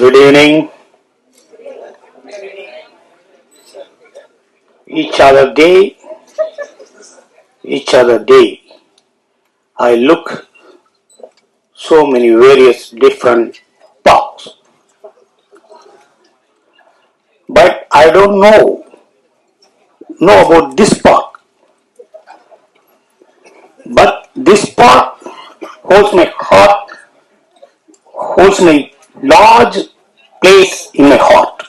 Good evening. Each other day, each other day, I look so many various different parks. But I don't know, know about this park. But this park holds my heart holds my large place in my heart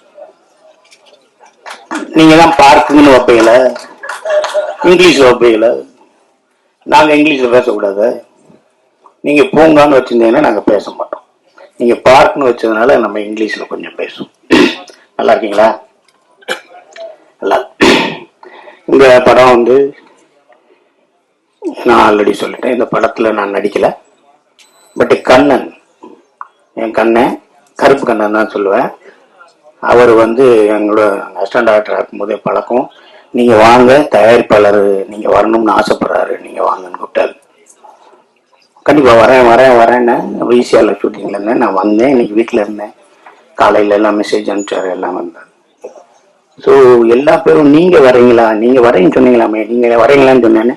நீங்க தான் பார்க்குங்கன்னு வைப்பீங்கள இங்கிலீஷில் வைப்பீங்கள? நாங்க இங்கிலீஷ்ல பேசக்கூடாது. நீங்க பூங்கான்னு வச்சிருந்தீங்கன்னா நாங்க பேச மாட்டோம். நீங்க பார்க்னு வச்சதுனால நம்ம இங்கிலீஷ்ல கொஞ்சம் பேசுவோம். நல்லா இருக்கீங்களா? நல்லா இந்த படம் வந்து நான் ஆல்ரெடி சொல்லிட்டேன். இந்த படத்துல நான் நடிக்கல. பட் கண்ணன் என் கண்ணன் கருப்பு கண்ணன் தான் சொல்லுவேன். அவர் வந்து எங்களோட அசிஸ்டன்ட் டாக்டர் இருக்கும்போதே பழக்கம் நீங்கள் வாங்க தயாரிப்பாளர் நீங்கள் வரணும்னு ஆசைப்படுறாரு. நீங்கள் வாங்கன்னு கூப்பிட்டாரு. கண்டிப்பாக வரேன் வரேன் வரேன்னு விசிஆர்ல ஷூட்டிங்கில் இருந்தேன். நான் வந்தேன் இன்னைக்கு வீட்டில் இருந்தேன். காலையில் எல்லாம் மெசேஜ் அனுப்பிச்சாரு எல்லாம் வந்தார். ஸோ எல்லா பேரும் நீங்கள் வரீங்களா நீங்கள் வரேன்னு சொன்னீங்களாமே நீங்கள் வரீங்களான்னு சொன்னேன்னு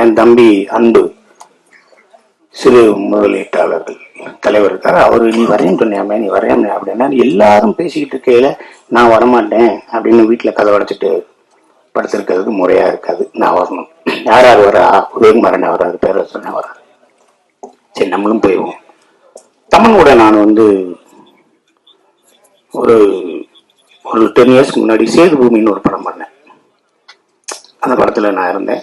என் தம்பி அன்பு சிறு முதலீட்டாளர்கள். தலைவர் இருக்காரு. அவரு நீ வரேன்னு சொன்னியாமே நீ வரையாமே அப்படின்னா எல்லாரும் பேசிக்கிட்டு இருக்கையில நான் வரமாட்டேன் அப்படின்னு வீட்டுல கதை உடைச்சிட்டு படுத்திருக்கிறதுக்கு முறையா இருக்காது. நான் வரணும். யார் யார் வரா? உதயகுமாரன் வராது பேரரசன் வராது சரி நம்மளும் போயிடுவோம். தமிழ் கூட நான் வந்து ஒரு ஒரு டென் இயர்ஸ்க்கு முன்னாடி சேது பூமின்னு ஒரு படம் பண்ணேன். அந்த படத்துல நான் இருந்தேன்.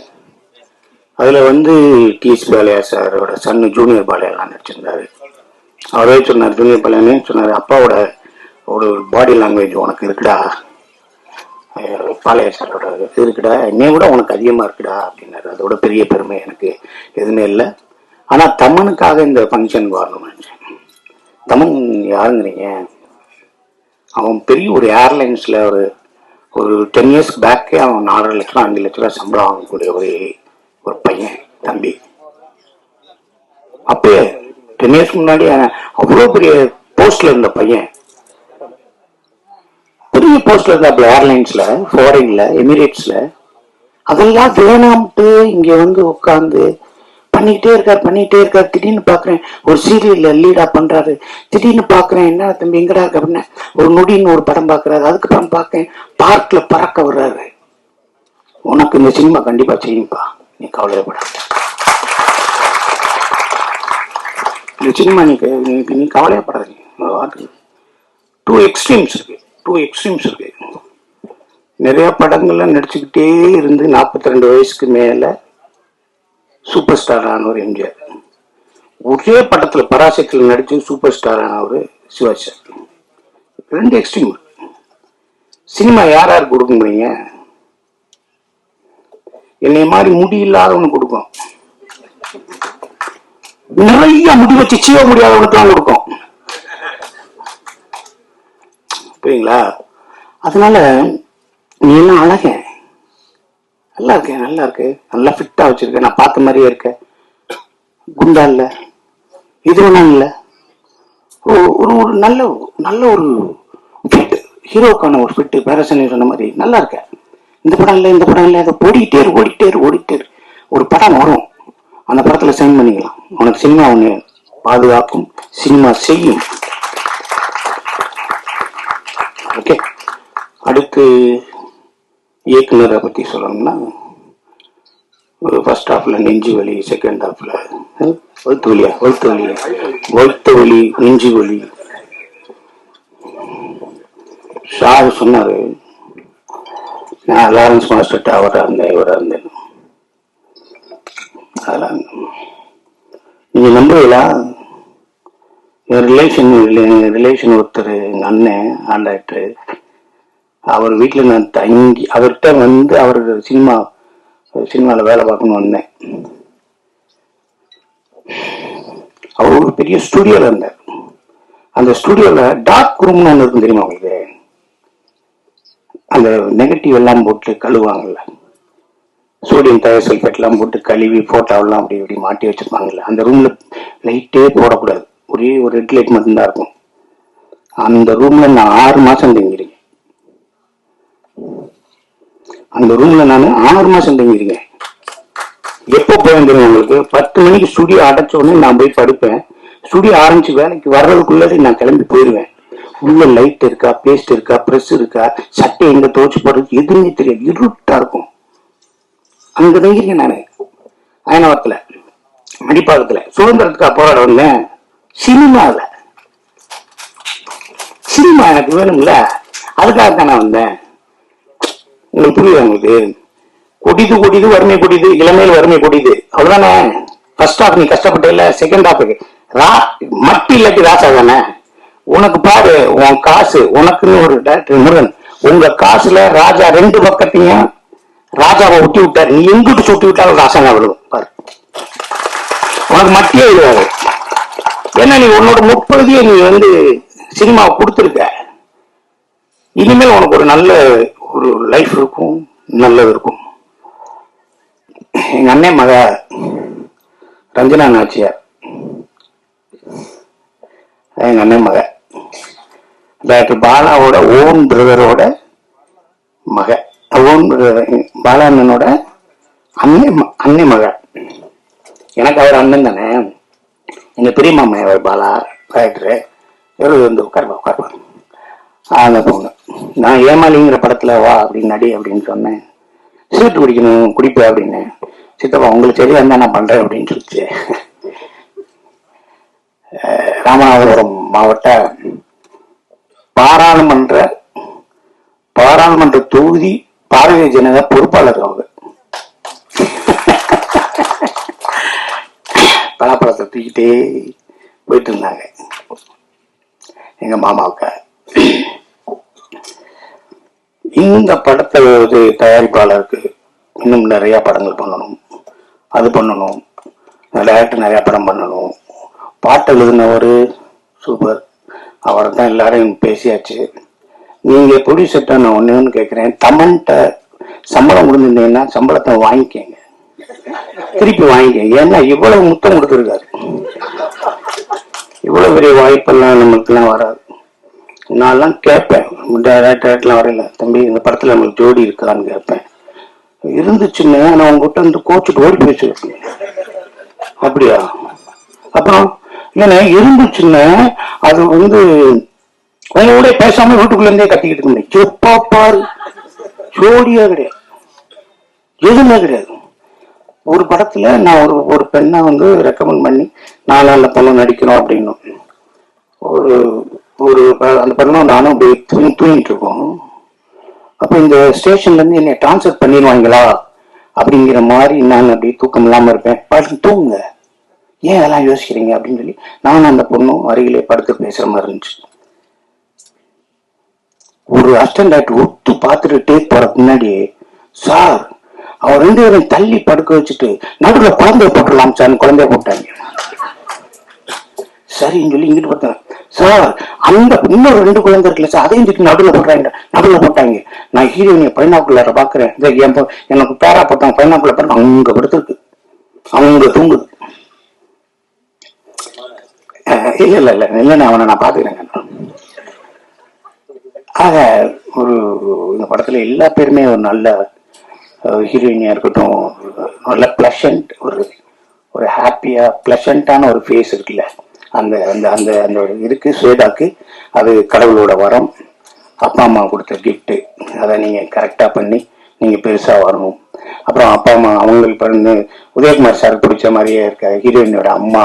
அதில் வந்து டிஎஸ் பாலையா சாரோட சன்னு ஜூனியர் பாலையெல்லாம் நடிச்சிருந்தாரு. அவரே சொன்னார் துணிய பாலையானே சொன்னார் அப்பாவோட ஒரு பாடி லாங்குவேஜ் உனக்கு இருக்குடா. பாளைய சாரோட இது இருக்குடா என்னைய விட உனக்கு அதிகமாக இருக்குடா அப்படின்னாரு. அதோட பெரிய பெருமை எனக்கு எதுவுமே இல்லை. ஆனால் தமனுக்காக இந்த ஃபங்க்ஷன் வரணும்னு நினைச்சேன். தமன் யாருங்கிறீங்க அவன் பெரிய ஒரு ஏர்லைன்ஸில் ஒரு ஒரு டென் இயர்ஸ்க்கு பேக்கே அவன் நாலரை லட்சம் அஞ்சு லட்ச ரூபா சம்பளம் வாங்கக்கூடிய ஒரு ஒரு பையன் தம்பி. அப்பயே டென் இயர்ஸ் முன்னாடி அவ்வளோ பெரிய போஸ்ட்ல இருந்த பையன். பெரிய போஸ்ட்ல இருந்தாப்ல ஏர்லைன்ஸ்ல ஃபாரின்ல எமிரேட்ஸ்ல அதெல்லாம் வேணாம்ட்டு இங்க வந்து உட்காந்து பண்ணிக்கிட்டே இருக்கார் பண்ணிக்கிட்டே இருக்கார். திடீர்னு பாக்குறேன் ஒரு சீரியல்ல லீடா பண்றாரு. திடீர்னு பாக்குறேன் என்ன தம்பி எங்கடா இருக்க? அப்படின்னா ஒரு நொடின்னு ஒரு படம் பாக்குறாரு. அதுக்கப்புறம் பார்க்கேன் பார்க்ல பறக்க வர்றாரு. உனக்கு இந்த சினிமா கண்டிப்பா செய்யும்பா. நீ கவலைப்படாத. இந்த சினிமா நீ க- நீ- நீ கவலையப்படாதீங்க. டூ எக்ஸ்ட்ரீம்ஸ் இருக்கு. டூ எக்ஸ்ட்ரீம்ஸ் இருக்கு. நிறைய படங்கள்லாம் நடிச்சுக்கிட்டே இருந்து 42 ரெண்டு வயசுக்கு மேலே சூப்பர் ஸ்டார் ஆனவர் எம்ஜிஆர். ஒரே படத்தில் பராசக்தியில் நடித்து சூப்பர் ஸ்டார் ஆனவர் சிவாஜி. சார் ரெண்டு எக்ஸ்ட்ரீம் சினிமா யார் யார் கொடுக்க முடியுங்க என்னை மாதிரி முடி கொடுக்கும் நிறைய முடி வச்சு சீவ முடியாதவனுக்கு தான் கொடுக்கும். புரியுங்களா? அதனால நீ எல்லாம் அழகேன் நல்லா இருக்கேன் நல்லா இருக்கு. நல்லா ஃபிட்டா வச்சிருக்கேன் நான் பார்த்த மாதிரியே இருக்கேன் குண்டா இல்ல. இது வேணாம் இல்ல. ஒரு ஒரு ஒரு நல்ல நல்ல ஒரு ஃபிட் ஹீரோக்கான ஒரு ஃபிட்டு பேரசனி சொன்ன மாதிரி. நல்லா இருக்கேன் இந்த படம் இல்லை இந்த படம் இல்லை. அதை ஓடிட்டே இரு ஓடிட்டே இரு ஓடிட்டே இரு. ஒரு படம் வரும். அந்த படத்துல சைன் பண்ணிக்கலாம். உனக்கு சினிமா ஒண்ணு பாதுகாக்கும். சினிமா செய்யும். ஓகே அடுத்து இயக்குனரை பத்தி சொல்லணும்னா ஒரு ஃபர்ஸ்ட் ஹாஃப்ல நெஞ்சு வலி செகண்ட் ஹாஃப்ல வழுத்து வலியா? வழுத்து வலி. வழுத்து வலி நெஞ்சு வலி. ஷாரு சொன்னாரு நான் லாரன்ஸ் மாஸ்டர்கிட்ட அவராக இருந்தேன் இவராக இருந்தேன். அதெல்லாம் நீங்க நம்புவீங்களா? என் ரிலேஷன் ரிலேஷன் ஒருத்தர் எங்க அண்ணன் ஆண்டாக்டர் அவர் வீட்டில் நான் தங்கி அவர்கிட்ட வந்து அவர் சினிமா சினிமாவில் வேலை பார்க்கணும்னு வந்தேன். அவர் ஒரு பெரிய ஸ்டுடியோவில் இருந்தார். அந்த ஸ்டுடியோல டார்க் ரூம்னு ஒன்று இருக்கும் தெரியுமா உங்களுக்கு? அந்த நெகட்டிவ் எல்லாம் போட்டு கழுவாங்கல்ல. சோடியம் தயசல்பேட் போட்டு கழுவி ஃபோட்டோவெல்லாம் அப்படி இப்படி மாட்டி வச்சிருப்பாங்கல்ல அந்த ரூமில் லைட்டே போடக்கூடாது. ஒரே ஒரு ரெட் லைட் மட்டும்தான் இருக்கும். அந்த ரூமில் நான் ஆறு மாதம் தங்கிருக்கேன் அந்த ரூமில் நான் ஆறு மாதம் தங்கியிருக்கேன். எப்போ போவேன் தெரியும் உங்களுக்கு? பத்து மணிக்கு ஸ்டுடியோ அடைச்ச உடனே நான் போய் படுப்பேன். ஸ்டுடியோ ஆரம்பிச்சு வேலைக்கு வர்றதுக்குள்ளே நான் கிளம்பி போயிடுவேன் உள்ள லைட் இருக்கா பேஸ்ட் இருக்கா ப்ரெஸ் இருக்கா சட்டை எங்க துவச்சு போடுறது எதுவுமே தெரியாது. இருட்டா இருக்கும். அங்க தங்கிருக்கேன் நான். அயனவரத்துல. மடிப்பாக்கத்துல சுதந்திரத்துக்காக போராட வந்தேன். சினிமாவில் சினிமா எனக்கு வேணும்ல. அதுக்காக தான் நான் வந்தேன். உங்களுக்கு புரியுது உங்களுக்கு? கொடிது கொடிது வறுமை கொடிது இளமையில் வறுமை கொடிது. அவ்வளவுதானே? ஃபர்ஸ்ட் ஹாஃப் நீ கஷ்டப்பட்ட இல்ல செகண்ட் ஹாஃபுக்கு ரா மட்டி இல்லாட்டி ராசா தானே? உனக்கு பாரு உன் காசு உனக்குன்னு ஒரு டாக்டர் முருகன். உங்க காசுல ராஜா ரெண்டு பக்கத்தையும் ராஜாவை ஒட்டி விட்டார். நீ எங்கிட்டு சுட்டி விட்டாலும் ராசனா விடுவோம் பாரு. உனக்கு மத்தியே ஏன்னா நீ உன்னோட முற்பகுதியை நீ வந்து சினிமாவை கொடுத்துருக்க. இனிமேல் உனக்கு ஒரு நல்ல ஒரு லைஃப் இருக்கும் நல்லது இருக்கும். எங்க அண்ணன் மக ரஞ்சனா நாச்சியார். எங்க அண்ணன் மக. டாக்டர் பாலாவோட ஓம் பிரதரோட மக. ஓன் பாலா அண்ணனோட அண்ணன் அன்னை அண்ணன் மக எனக்கு அவர் அண்ணன் தானே. எங்க பெரிய மாமா அவர் பாலா டாக்டர் இவர் வந்து உட்காருப்பா உட்காருப்பா அந்த பொண்ணு நான் ஏமாலிங்கிற படத்துல வா அப்படின்னு நடி அப்படின்னு சொன்னேன். சீட்டு குடிக்கணும் குடிப்பேன் அப்படின்னு. சித்தப்பா உங்களுக்கு சரியா இருந்தா நான் பண்றேன் அப்படின்னு சொல்லிச்சு. ராமநாதபுரம் மாவட்ட பாராளுமன்ற பாராளுமன்ற தொகுதி பாரதிய ஜனதா பொறுப்பாளர் அவங்க. பலாப்பழத்தை தூக்கிட்டே போயிட்டு இருந்தாங்க எங்க மாமாவுக்கு. இந்த படத்தை ஒரு தயாரிப்பாளருக்கு இன்னும் நிறைய படங்கள் பண்ணணும். அது பண்ணணும். டேரக்டர் நிறைய படம் பண்ணணும். பாட்டு எழுதினவர் சூப்பர். அவரை தான் எல்லாரும் பேசியாச்சு. நீங்க ப்ரொடியூசர்ட்ட நான் ஒண்ணுன்னு ஒன்று தமன்ட்ட சம்பளம் கொடுத்துருந்தீங்கன்னா சம்பளத்தை வாங்கிக்கங்க. திருப்பி வாங்கிக்கங்க. ஏன்னா இவ்வளவு முத்தம் கொடுத்துருக்காரு. இவ்வளவு பெரிய வாய்ப்பெல்லாம் நம்மளுக்குலாம் வராது. நான்லாம் கேட்பேன். டேரக்டர்லாம் வரையில தம்பி இந்த படத்துல நம்மளுக்கு ஜோடி இருக்கான்னு கேட்பேன். இருந்துச்சுன்னு நான் உங்ககிட்ட வந்து கோச்சுட்டு ஓடி போயிச்சு அப்படியா? அப்புறம் ஏன்னா இருந்துச்சுன்னு அது வந்து உங்களோட பேசாம வீட்டுக்குள்ள இருந்தே கத்திக்கிட்டு இருக்க முடியும் எப்பா பாரு. ஜோடியா கிடையாது. எதுவுமே கிடையாது. ஒரு படத்துல நான் ஒரு ஒரு பெண்ணை வந்து ரெக்கமெண்ட் பண்ணி நான் நல்ல பொண்ணு நடிக்கணும் அப்படின்னும் ஒரு ஒரு ப- அந்த பெண்ணும் நானும் அப்படியே தூங்கி தூங்கிட்டு இருக்கோம். அப்போ இந்த ஸ்டேஷன்ல இருந்து என்னை டிரான்ஸ்ஃபர் பண்ணிடுவாங்களா? அப்படிங்கிற மாதிரி நான் அப்படியே தூக்கம் இல்லாமல் இருப்பேன். படுத்து தூங்குங்க. ஏன் அதெல்லாம் யோசிக்கிறீங்க அப்படின்னு சொல்லி நானும் அந்த பொண்ணும் அருகிலே படுத்து பேசுற மாதிரி இருந்துச்சு. ஒரு அஸ்டன்ட் ஒத்து பார்த்துட்டு டேக் போறதுக்கு சார் அவர் ரெண்டு பேரும் தள்ளி படுக்க வச்சுட்டு நடுவுல குழந்தைய போட்டுடலாம் சார். குழந்தைய போட்டாங்க. சரின்னு சொல்லி இங்கிட்டு பார்த்தேன் சார் அந்த இன்னொரு ரெண்டு குழந்தை இருக்குல்ல சார் அதையும் தூக்கி நடுவில் போடுறாங்க நடுவில் போட்டாங்க. நான் ஹீரோயினை பைனாக்குள்ளார பாக்குறேன் என் எனக்கு பேரா போட்டாங்க பைனாக்குள்ள பாருங்க அங்க படுத்துருக்கு. அவங்க தூங்குது. இல்லை இல்ல இல்ல இல்ல இல்லைன்னு அவனை நான் பாத்துக்கிறேங்க ஆக ஒரு இந்த படத்துல எல்லா பேருமே ஒரு நல்ல ஹீரோயினியா இருக்கட்டும் நல்ல பிளஷண்ட் ஒரு ஒரு ஹாப்பியா பிளஷண்டான ஒரு ஃபேஸ் இருக்குல்ல. அந்த அந்த அந்த அந்த இதுக்கு இருக்கு ஸ்வேதாக்கு அது கடவுளோட வரம் அப்பா அம்மா கொடுத்த கிஃப்ட்டு அதை நீங்க கரெக்டா பண்ணி நீங்க பெருசா வரணும். அப்புறம் அப்பா அம்மா அவங்களுக்கு பிறந்து உதயகுமார் சார் பிடிச்ச மாதிரியே இருக்க ஹீரோயினோட அம்மா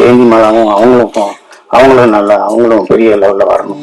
ஜெயந்தி மாதாவும் அவங்களும் அவங்களும் நல்லா அவங்களும் பெரிய லெவல்ல வரணும்.